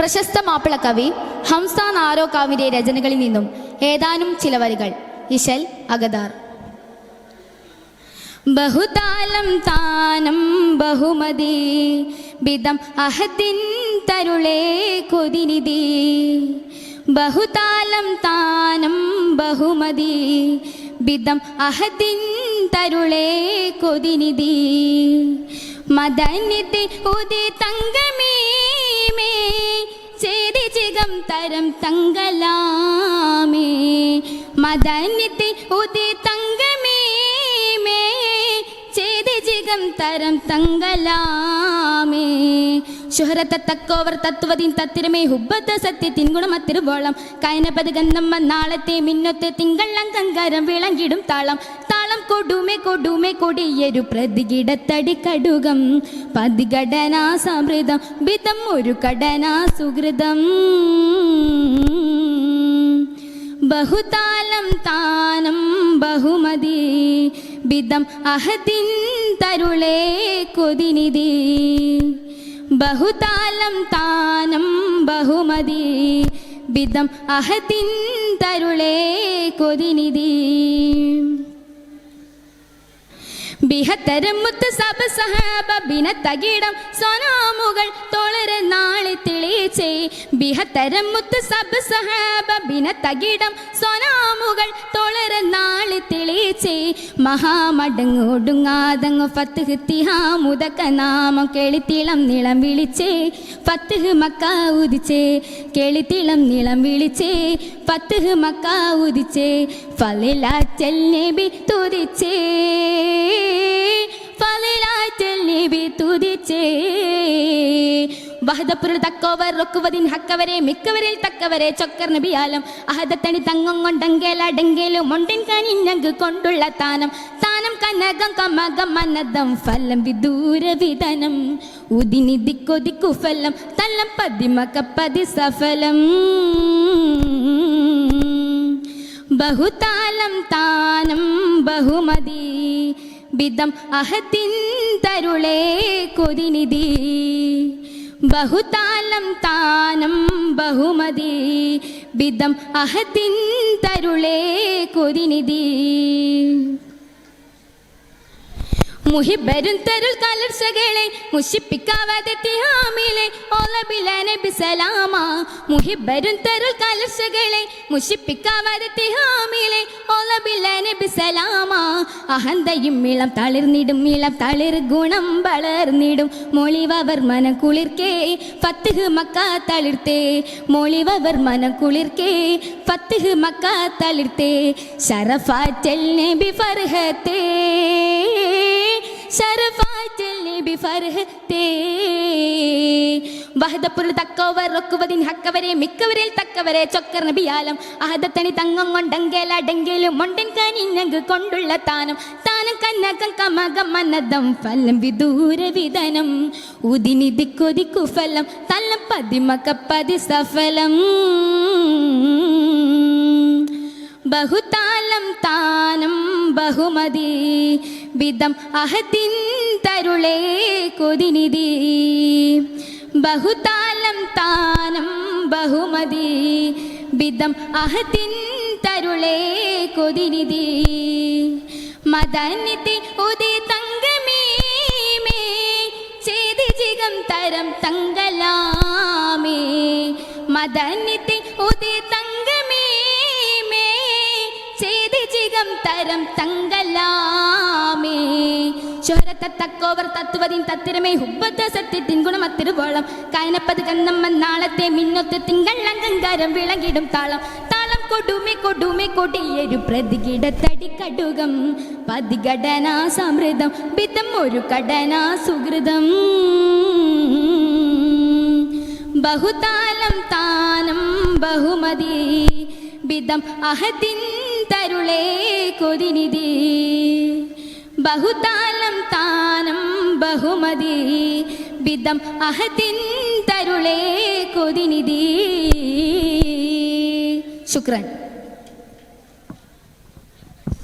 പ്രശസ്ത മാപ്പിള കവി ആരോ കാവിന്റെ രചനകളിൽ നിന്നും ഏതാനും ചില വരികൾ. ഇശൽ അഗദാർ. ബഹുതാലം താനം ബഹുമതി ബിദം അഹദിൻ തരുളേ കൊതിനിധി. ബഹുതാലം താനം ബഹുമതി ബിദം അഹദിൻ തരുളേ കൊതിനിധി. മദനിധി ഉദി തങ്കമീമേ ചേരി ചികം തരം തങ്കലാമേ. മദനിധി ഉദി തങ്കമേമേ ചേരി ചികം തരം തങ്കലാമേ. ശുഹരത്ത തക്കോവർ തത്വതിൻ തത്തിരമേ. ഹുബത്ത സത്യത്തിൻ ഗുണമത്തിരുവോളം കയനപത് ഗന്ധം നാളത്തെ മിന്നത്തെ തിങ്കളം കങ്കരം വിളങ്ങിടും താളം. താളം കൊടുമേ കൊടുമെ കൊടിയൊരു പ്രതികിടത്തടി കടുകം. പതിഘടനാ സമൃതം വിധം ഒരു കടനാ സുഹൃതം. ബഹുതാലം താനം ബഹുമതി വിധം അഹതിൻ തരുളേ കൊതിനിധി. ബഹുതാലം താനം ബഹുമതി വിധം അഹതിൻ തരുളേ കൊതിനിധി. ബിഹത്തരം മുത്ത് സബ സഹാബ ബിന തകിടം സോനാമുകൾ തോളര നാളെ തെളിയിച്ചേ. ബിഹത്തരം മുത്ത് സബ സഹാബ ബിന തകിടം സോനാമുകൾ തോളര നാളെ തെളിയിച്ചേ. മഹാമടങ്ങോടുങ്ങാതങ്ങു ഫത്ത് തിഹാമുതക്ക നാമം കേളിത്തിളം നിളം വിളിച്ചേ. ഫത്ത് മക്ക ഉദിച്ചേ. കേളിത്തിളം നിളം വിളിച്ചേ. ഫത്ത് മക്ക ഉദിച്ചേ. ഫലിലാറ്റൽ നബി തുതിച്ചേ. വഹദപ്പുരുൾ തക്കോവർ റൊക്കുവതിൻ ഹക്കവരെ മിക്കവരിൽ തക്കവരെ ചൊക്കർ നബിയാലം. അഹദത്തണി തങ്ങം കൊണ്ടങ്കേലടങ്കേലും മൊണ്ടിൻ കനിഞ്ഞങ്ക് കൊണ്ടുള്ള താനം. താനം കനകം കമകം മനദം ഫലം വിദൂര വിധനം. ഉദിനി ദിക്കൊതിക്കു ഫലം തല്ലം പതിമകപ്പതി സഫലം ബഹുതാലം താനം ബഹുമതി ബിദം അഹത്തിൻ തരുളേ കൊതിനിധി. ബഹുതാലം താനം ബഹുമതി. വിധം അഹത്തിൻ തരുളേ കൊതിനിധി. മുഹിബരും തരുൾ കലർച്ചകളെ മുഷിപ്പിക്കാവാതെ തിഹാമിലെ ഓലബിലനെ ബിസലാമ മുഹിബരും തരുൾ കലർച്ചകളെ മുഷിപ്പിക്കാവാതെ തിഹാമിലെ ഓലബിലനെ ബിസലാമ അഹന്തയും ഇളം തളിർന്നിടും ഇളം തളിർ ഗുണം വളർന്നിടും. മൊളിവവർ മനം കുളിർക്കേ ഫത്തുഹ് മക്ക തളിർത്തേ. മൊളിവവർ മനം കുളിർക്കേ ഫത്തുഹ് മക്ക തളിർത്തേ. ശരഫാറ്റൽ നബി ഫർഹത്തേ. ഷറഫാറ്റൽ നബി ഫർഹത്തേ. വഹദപ്പുരുൾ തക്കോവർ റൊക്കുവതിൻ ഹക്കവരെ മിക്കവരിൽ തക്കവരെ ചൊക്കർ നബിയാലം അഹദത്തണി തങ്ങം കൊണ്ടങ്കേലടങ്കേലും മൊണ്ടൻ കനിഞ്ഞങ്ക് കൊണ്ടുള്ള താനം. താനം കന്നകം കമകം ഫലം വിദൂര വിധനം. ഉദിനി ദിക്കൊതിക്കു ഫലം തല്ലം പതിമകപ്പതി സഫലം ബഹുതാലം താനം ബഹുമതി. വിധം അഹത്തിൻ തരുളേ കൊതിനിധി. ബഹുതാലം താനം ബഹുമതി. വിധം അഹത്തിൻ തരുളേ കൊതിനിധി. മദനിധി ഉദി തങ്കമേമേ. ചേതി ജിഗം തരം തങ്കലാമേ. മദനിധി ഉദി തങ്കമേമേ. ചേതി ജിഗം തരം തങ്കലാമേ ശോരത്തെ തക്കോവർ തത്തിരമേ ഹുബത്ത സത്യത്തിൻ ഗുണമത്തിരുവോളം. കയനപ്പത് കന്നമ്മ നാളത്തെ മിന്നൊത്ത് തിങ്കളങ്കങ്കാരം വിളങ്ങിടും താളം. താളം കൊടുമേ കൊടുമേ കൊടിയൊരു പ്രതികിടത്തടി ഒരു കടനാ ബഹുതാലം താനം ബഹുമതി വിധം അഹത്തിൻ തരുളേ കൊതിനിധി. ബഹുതാലം താനം ബഹുമതി. വിധം അഹത്തിൻ തരുളേ കൊതിനിധി. ശുക്രൻ.